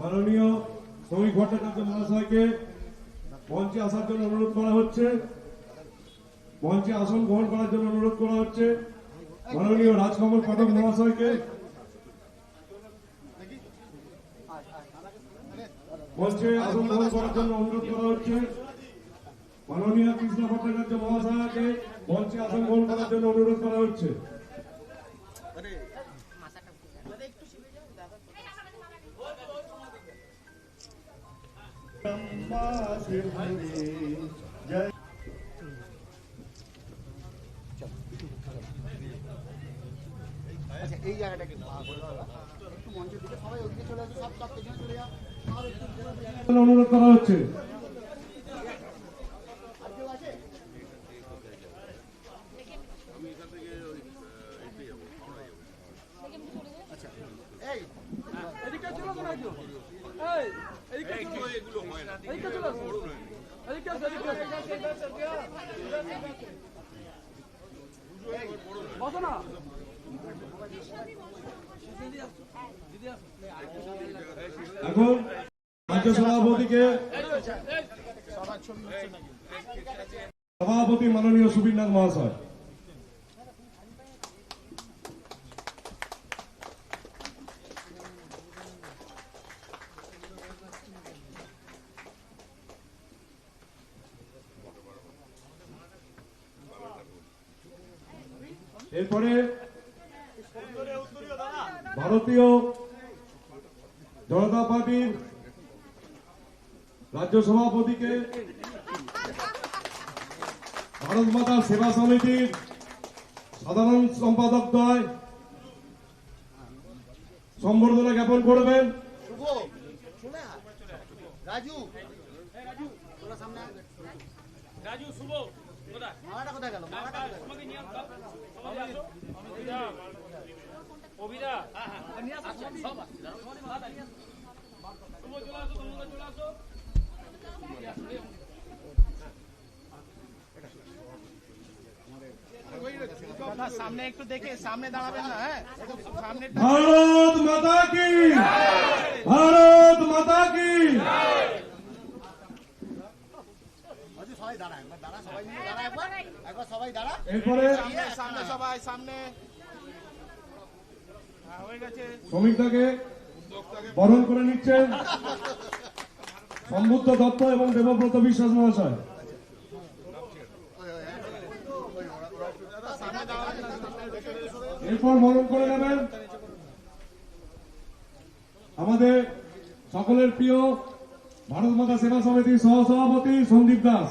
মাননীয় শ্রমিক ভট্টাচার্য মহাশয়কে মঞ্চে আসার জন্য অনুরোধ করা হচ্ছে। মঞ্চে আসন গ্রহণ করার জন্য অনুরোধ করা হচ্ছে। মাননীয় রাজকমল পাঠক মহাশয়কে মঞ্চে আসন গ্রহণ করার জন্য অনুরোধ করা হচ্ছে। মাননীয় কৃষ্ণ ভট্টাচার্য মহাশয়কে মঞ্চে আসন গ্রহণ করার জন্য অনুরোধ করা হচ্ছে। আচ্ছা এই দাদা। একটু মঞ্চের দিকে সবাই ওদিকে চলে আসো, সব সব পেছনে চলে যাও অনুরোধ করা হচ্ছে আর কেউ আছে আচ্ছা এই এদিকে চলো না কেউ এই এদিকে চলো এদিকে চলো এদিকে আসো, এদিকে আসো। এখন রাজ্য সভাপতিকে সভাপতি মাননীয় সুবীরনাথ মহাশয়। এরপরে ভারতীয় জনতা পার্টির রাজ্য সভাপতিকে ভারত মাতার সেবা সমিতির সাধারণ সম্পাদক দ্বয় সম্বর্ধনা জ্ঞাপন করবেন। রাজু রাজু তোরা সামনে আয়। রাজু শুভ কোথায় গেল? নিয়ে আসো। সব আসছে চলে আসো তোমরা চলে আসো। সামনে একটু দেখে সামনে দাঁড়াবেন না হ্যাঁ। সামনে ভারত মাতা কি ভারত মাতা কি রাজু সবাই দাঁড়া একবার দাঁড়া সবাই মিলে দাঁড়া একবার একবার সবাই দাঁড়া এরপরে বরণ করে নিচ্ছেন সম্বুদ্ধ দত্ত এবং দেবব্রত বিশ্বাস মহাশয়। এরপর বরণ করে নেবেন আমাদের সকলের প্রিয় ভারত মাতা সেবা সমিতির সহ সভাপতি সন্দীপ দাস।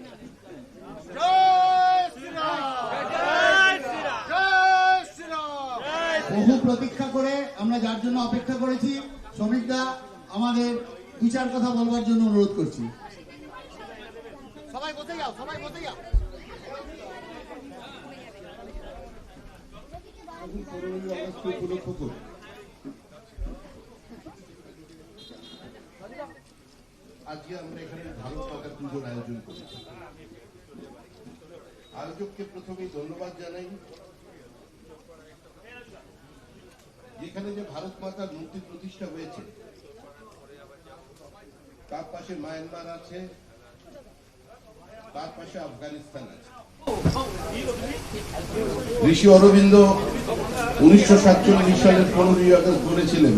আমরা যার জন্য অপেক্ষা করেছি শ্রমিকদা আমাদের দু চার কথা বলবার জন্য অনুরোধ করছি। সবাই বসে যাও সবাই বসে যাও। আজকে আমরা এখানে ভারত মাতা পুজোর আয়োজন করেছি। আয়োজককে প্রথমেই ধন্যবাদ জানাই। যেখানে যে ভারত মাতার মূর্তি প্রতিষ্ঠা হয়েছে, তার পাশে মায়ানমার আছে, তার পাশে আফগানিস্তান আছে। ঋষি অরবিন্দ উনিশশো সাতচল্লিশ সালের পনেরোই আগস্ট বলেছিলেন,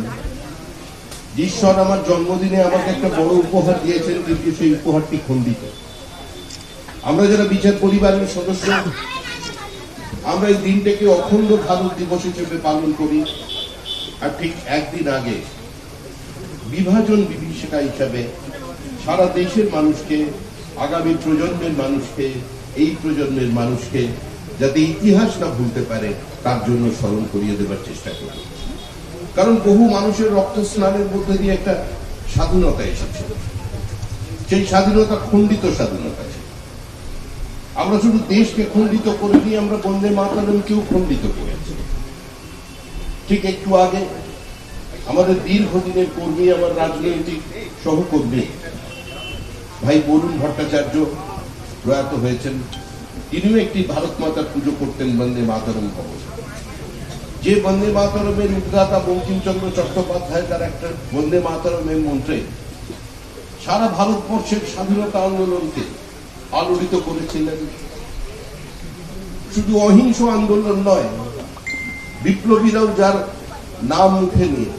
ঈশ্বর আমার জন্মদিনে আমাকে একটা বড় উপহার দিয়েছেন, কিন্তু সেই উপহারটি খণ্ডিত। আমরা যারা বিচার পরিবারের সদস্য, আমরা এই দিনটাকে অখণ্ড ভারত দিবস হিসেবে পালন করি। আর ঠিক একদিন আগে বিভাজন বিভীষিকা হিসাবে সারা দেশের মানুষকে, আগামী প্রজন্মের মানুষকে, এই প্রজন্মের মানুষকে যাতে ইতিহাস না ভুলতে পারে, তার জন্য স্মরণ করিয়ে দেবার চেষ্টা করি কারণ বহু মানুষের রক্ত স্নানের মধ্যে দিয়ে একটা স্বাধীনতা এসেছে। সেই স্বাধীনতা খণ্ডিত স্বাধীনতা ছিল আমরা শুধু দেশকে খণ্ডিত করে দিয়ে আমরা বন্দে মাতারমকেও খণ্ডিত করেছি। ঠিক একটু আগে আমাদের দীর্ঘদিনের কর্মী, আমার রাজনৈতিক সহকর্মী ভাই বরুণ ভট্টাচার্য প্রয়াত হয়েছেন। তিনিও একটি ভারত মাতার পুজো করতেন বন্দে মাতারম ভবন। যে বন্দে মাতারমের উদ্গাতা বঙ্কিমচন্দ্র চট্টোপাধ্যায়, তার একটা বন্দে মাতারমের মন্ত্রে সারা ভারতবর্ষের স্বাধীনতা আন্দোলনকে আলোড়িত করেছিলেন। শুধু অহিংস আন্দোলন নয় বিপ্লবীরাও যার নাম মুখে নিয়ে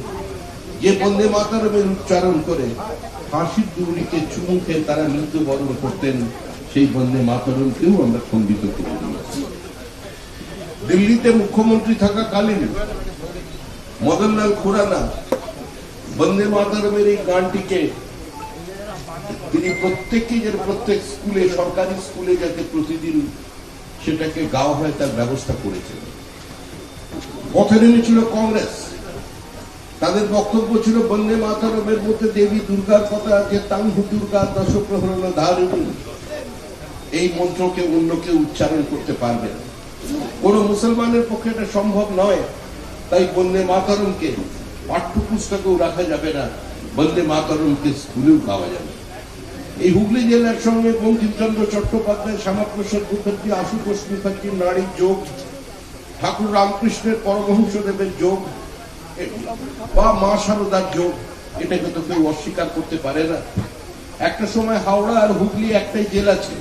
যে বন্দে মাতারমের উচ্চারণ করে ফাঁসির দুর্নীকে চুমু খেয়ে তারা মৃত্যুবরণ করতেন, সেই বন্দে মাতারমকেও আমরা খণ্ডিত করে দিয়েছি। দিল্লিতে মুখ্যমন্ত্রী থাকাকালীন মদনলাল খুরানা বন্দে মাতারমের এই গানটিকে তিনি প্রত্যেককে যেন প্রত্যেক স্কুলে, সরকারি স্কুলে যাতে প্রতিদিন সেটাকে গাওয়া হয় তার ব্যবস্থা করেছেন। পথে নেমেছিল কংগ্রেস। তাদের বক্তব্য ছিল, বন্দে মাতারমের মধ্যে দেবী দুর্গার কথা আছে তাঙ্গু দুর্গা দশপ্রহরণ ধারিণী এই মন্ত্রকে অন্য কেউ উচ্চারণ করতে পারবে কোন মুসলমানের পক্ষে এটা সম্ভব নয়। তাই বন্দে মাতারমকে পাঠ্যপুস্তকেও রাখা যাবে না, বন্দে মাতারমকে স্কুলেও পাওয়া যাবে। এই হুগলি জেলার সঙ্গে বঙ্কিমচন্দ্র চট্টোপাধ্যায়, শ্যামাপ্রসাদ মুখার্জি, আশুতোষ মুখার্জি নারীর যোগ ঠাকুর রামকৃষ্ণের পরমহংসদেবের যোগ বা মা সারদার যোগ, এটাকে তো কেউ অস্বীকার করতে পারে না। একটা সময় হাওড়া আর হুগলি একটাই জেলা ছিল।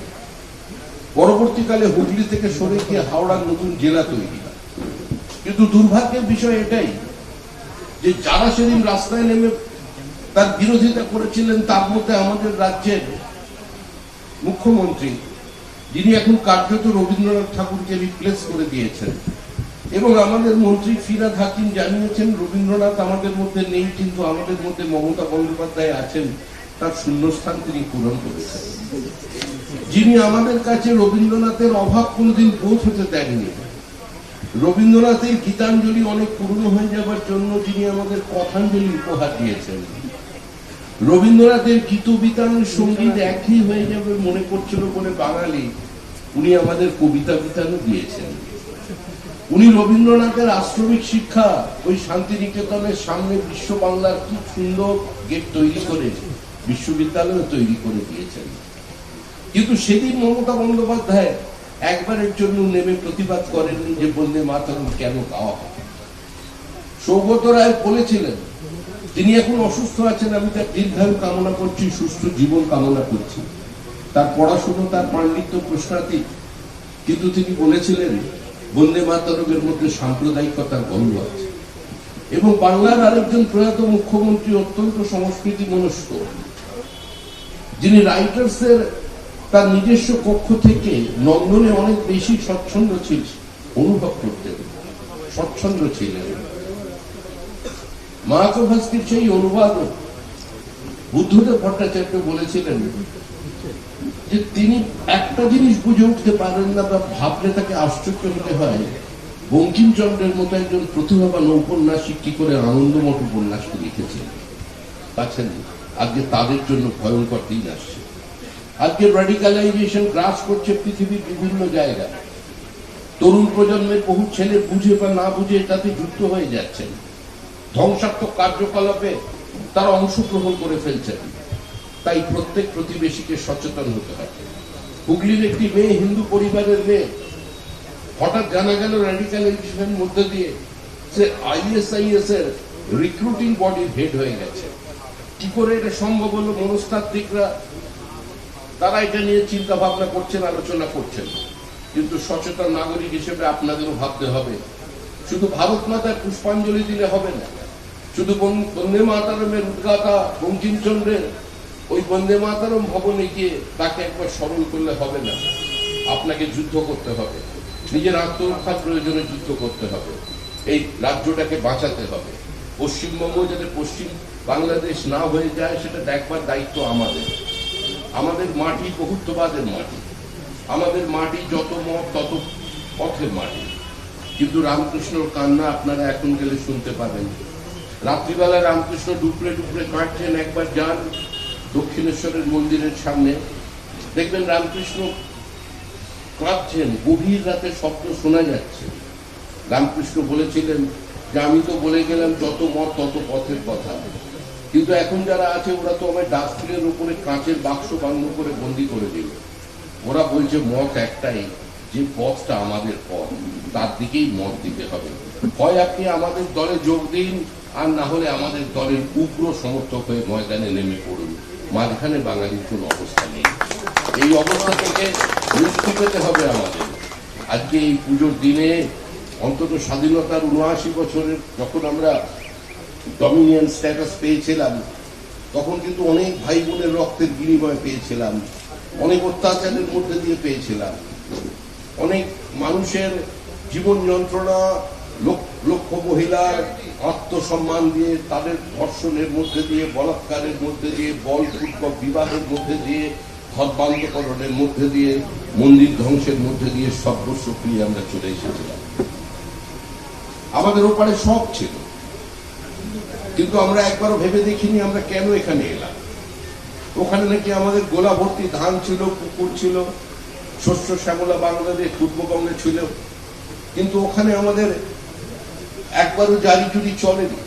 পরবর্তীকালে হুগলি থেকে সরে গিয়ে হাওড়ার নতুন জেলা তৈরি কিন্তু দুর্ভাগ্যের বিষয় এটাই যে যারা সেদিন রাস্তায় নেমে তার বিরোধিতা করেছিলেন, তার মধ্যে আমাদের রাজ্যের মুখ্যমন্ত্রী, যিনি এখন কার্যত রবীন্দ্রনাথ ঠাকুরকে রিপ্লেস করে দিয়েছেন। এবং আমাদের মন্ত্রী ফিরাদ হাকিম জানিয়েছেন, রবীন্দ্রনাথ আমাদের মধ্যে নেই, কিন্তু আমাদের মধ্যে মমতা বন্দ্যোপাধ্যায় আছেন। তার শূন্যস্থান তিনি পূরণ করেছেন। যিনি আমাদের কাছে রবীন্দ্রনাথের অভাব কোনোদিন বোধ হতে দেননি। রবীন্দ্রনাথের গীতাঞ্জলি অনেক পুরনো হয়ে যাবার জন্য যিনি আমাদের কথাঞ্জলি উপহার দিয়েছেন। রবীন্দ্রনাথের গীত বিতানের সংগীত একই হয়ে যাবে মনে করছিল বলে বাঙালি, উনি আমাদের কবিতা বিতানও দিয়েছেন। উনি রবীন্দ্রনাথের আশ্রমিক শিক্ষা ওই শান্তিনিকেতনের সামনে বিশ্ব বাংলার খুব সুন্দর গেট তৈরি করে বিশ্ববিদ্যালয় তৈরি করে দিয়েছেন। কিন্তু সেদিন মমতা বন্দ্যোপাধ্যায় একবারের জন্য নেমে প্রতিবাদ করেননি যে বন্দে মাতরম কেন গাওয়া হয় সৌগত রায় বলেছিলেন, তিনি এখন অসুস্থ আছেন, আমি তার দীর্ঘায়ু কামনা করছি, সুস্থ জীবন কামনা করছি। তার পড়াশুনো, তার পাণ্ডিত্য প্রশ্নাতীত। কিন্তু তিনি বলেছিলেন বন্দে মাতরমের মধ্যে সাম্প্রদায়িকতার গন্ধ আছে। এবং বাংলার আরেকজন প্রয়াত মুখ্যমন্ত্রী অত্যন্ত সংস্কৃতি মনস্ক। যিনি রাইটার্সের তার নিজস্ব কক্ষ থেকে নন্দনে অনেক বেশি স্বচ্ছন্দ ছিল অনুভব করতেন স্বচ্ছন্দ ছিলেন। মাহাকভাস্কির সেই অনুবাদ বুদ্ধদেব ভট্টাচার্য বলেছিলেন যে তিনি একটা জিনিস বুঝে উঠতে পারেন না বা ভাবলে তাকে আশ্চর্য হতে হয়। বঙ্কিমচন্দ্রের মতো একজন প্রতিভাবান ঔপন্যাসিক কি করে আনন্দমঠ উপন্যাস লিখেছেন পাচ্ছেন আজকে তাদের জন্য ভয়ঙ্কর দিন আসছে। আজকে রেডিকালাইজেশন গ্রাস করছে পৃথিবীর বিভিন্ন জায়গায়। তরুণ প্রজন্মের বহু ছেলে বুঝে বা না বুঝে তাতে যুক্ত হয়ে যাচ্ছেন। ধ্বংসাত্মক কার্যকলাপে তারা অংশগ্রহণ করে ফেলছেন। তাই প্রত্যেক প্রতিবেশীকে সচেতন হতে হবে। হুগলির একটি মেয়ে হিন্দু পরিবারের মেয়ে, হঠাৎ জানা গেল র্যাডিকালাইজেশনের মধ্যে দিয়ে সে আইএসআইএস এর রিক্রুটিং বডির হেড হয়ে গেছে। কি করে এটা সম্ভব হলো? মনস্তাত্ত্বিকরা, তারা এটা নিয়ে চিন্তা ভাবনা করছেন, আলোচনা করছেন। কিন্তু সচেতন নাগরিক হিসেবে আপনাদেরও ভাবতে হবে। শুধু ভারত মাতার পুষ্পাঞ্জলি দিলে হবে না। শুধু বন্দে মাতারমের উদ্গাতা বঙ্কিমচন্দ্রের ওই বন্দে মাতারম ভবনে গিয়ে তাকে একবার স্মরণ করলে হবে না। আপনাকে যুদ্ধ করতে হবে। নিজের আত্মরক্ষার প্রয়োজনে যুদ্ধ করতে হবে। এই রাজ্যটাকে বাঁচাতে হবে। পশ্চিমবঙ্গ যাতে পশ্চিম বাংলাদেশ না হয়ে যায়, সেটা দেখবার দায়িত্ব আমাদের। আমাদের মাটি বহুত্ববাদের মাটি। আমাদের মাটি যত মত তত পথের মাটি। কিন্তু রামকৃষ্ণর কান্না আপনারা এখন গেলে শুনতে পাবেন। রাত্রিবেলা রামকৃষ্ণ ডুবরে ডুবরে কাটছেন, একবার যান দক্ষিণেশ্বরের মন্দিরের সামনে। দেখবেন রামকৃষ্ণ কাঁদছেন, গভীর রাতে স্বপ্ন শোনা যাচ্ছে। রামকৃষ্ণ বলেছিলেন, যে আমি তো বলে গেলাম যত মত তত পথের কথা। কিন্তু এখন যারা আছে, ওরা তো আমার ডাস্টবিনের উপরে কাঁচের বাক্স বন্ধ করে বন্দি করে দিল। ওরা বলছে, মত একটাই, যে পথটা আমাদের পথ, তার দিকেই মত দিতে হবে। হয় আপনি আমাদের দলে যোগ দিন আর না হলে আমাদের দলের উগ্র সমর্থক হয়ে ময়দানে নেমে পড়ুন। মাঝখানে বাঙালির কোনো অবস্থা নেই। এই অবস্থা থেকে মুক্তি পেতে হবে আমাদের। আজকে এই পুজোর দিনে অন্তত স্বাধীনতার উনআশি বছরের যখন আমরা ডমিনিয়ন স্ট্যাটাস পেয়েছিলাম, তখন কিন্তু অনেক ভাই বোনের রক্তের বিনিময় পেয়েছিলাম, অনেক অত্যাচারের মধ্যে দিয়ে পেয়েছিলাম। অনেক মানুষের জীবন যন্ত্রণা লক্ষ মহিলার আত্মসম্মান দিয়ে তাদের ধর্ষণের মধ্যে দিয়ে, বলাৎকারের মধ্যে দিয়ে, বলপূর্বক বিবাহের মধ্যে দিয়ে, ধর্মান্তকরণের মধ্যে দিয়ে, মন্দির ধ্বংসের মধ্যে দিয়ে সর্বস্ব ফিরিয়ে আমরা চলে এসেছিলাম। আমাদের ওপারে সব ছিল। কিন্তু আমরা একবারও ভেবে দেখিনি আমরা কেন এখানে এলাম। ওখানে নাকি আমাদের গোলা ভর্তি ধান ছিল, পুকুর ছিল, শস্য শ্যামলা বাংলাদেশ পূর্ববঙ্গে ছিল। কিন্তু ওখানে আমাদের একবারও জারি জুরি চলেনি।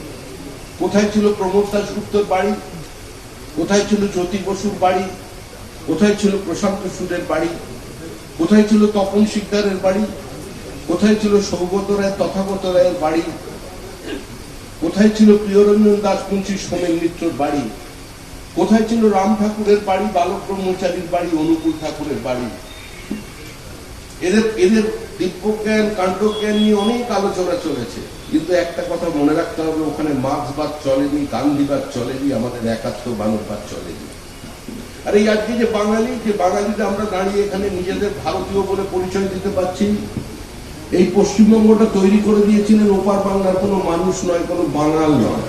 কোথায় ছিল প্রমোদ দাসগুপ্তর বাড়ি? কোথায় ছিল জ্যোতি বসুর বাড়ি? কোথায় ছিল প্রশান্ত সুরের বাড়ি? কোথায় ছিল তপন শিকদারের বাড়ি? কোথায় ছিল সৌগত রায়, তথাগত রায়ের বাড়ি? কোথায় ছিল প্রিয়রঞ্জন দাসপুঞ্চী সোমেন মিত্রর বাড়ি? কোথায় ছিল রাম ঠাকুরের বাড়ি, বালক ব্রহ্মচারীর বাড়ি, অনুকূল ঠাকুরের বাড়ি? এদের এদের দিব্যজ্ঞান, কাণ্ডজ্ঞান নিয়ে অনেক আলোচনা চলেছে। কিন্তু একটা কথা মনে রাখতে হবে, ওখানে মার্ক্সবাদ চলেনি গান্ধীবাদ চলেনি, আমাদের একাত্তর মানববাদ চলেনি। আর এই আজকে যে বাঙালি, যে বাঙালিতে আমরা দাঁড়িয়ে এখানে নিজেদের ভারতীয় বলে পরিচয় দিতে পারছি, এই পশ্চিমবঙ্গটা তৈরি করে দিয়েছিলেন ওপার বাংলার কোনো মানুষ নয়, কোনো বাঙাল নয়।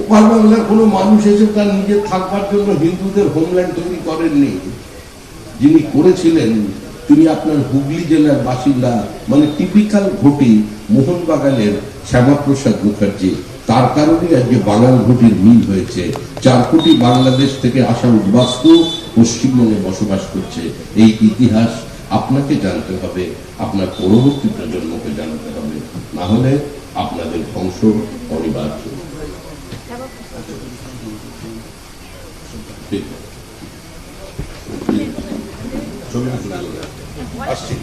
ওপার বাংলার কোনো মানুষ এসে তার নিজের থাকবার জন্য হিন্দুদের হোমল্যান্ড তৈরি করেননি। যিনি করেছিলেন তিনি আপনার হুগলি জেলার বাসিন্দা মানে টিপিক্যাল ভোটি মোহনবাগানের শ্যামাপ্রসাদ মুখার্জি। তার কারণে আজকে বাঙাল ভোটির মিল হয়েছে। চার কোটি বাংলাদেশ থেকে আসা উদ্বাস্তু পশ্চিমবঙ্গে বসবাস করছে। এই ইতিহাস আপনাকে জানতে হবে, আপনার পরবর্তী প্রজন্মকে জানতে হবে। না হলে আপনাদের ধ্বংস অনিবার্য। ঠিক। আসছি।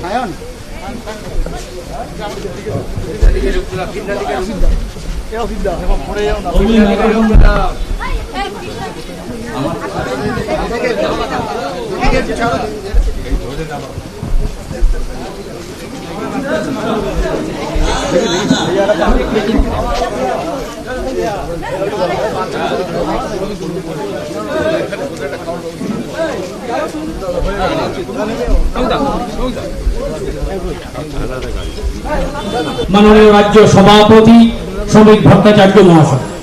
সায়ন মাননীয় রাজ্য সভাপতি শ্রমিক ভট্টাচার্য মহাশয়।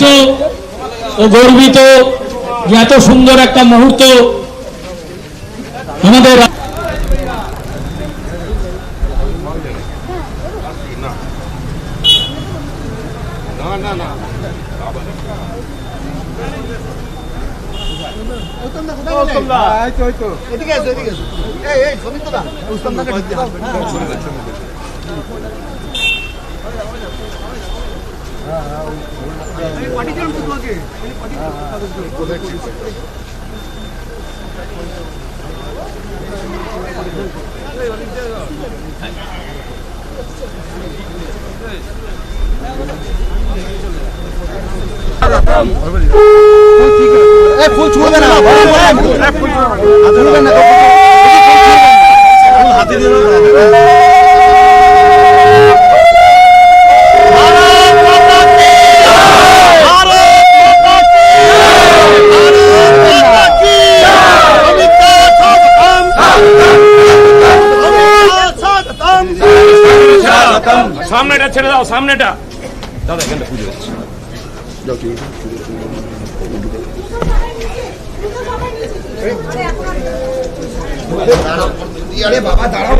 গর্বিত ও গর্বিত যে এত সুন্দর একটা মুহূর্ত আমাদের? এদিকে এসো এদিকে এসো। এই এই সমিত উত্তম দাকে ফুল ছুঁড়বে না ফুল ছুঁড়বে না হাতে দিয়ে সামনেটা ছেড়ে দাও সামনেটা। দাদা এখানে পুজো হচ্ছে। বাবা দাঁড়াও।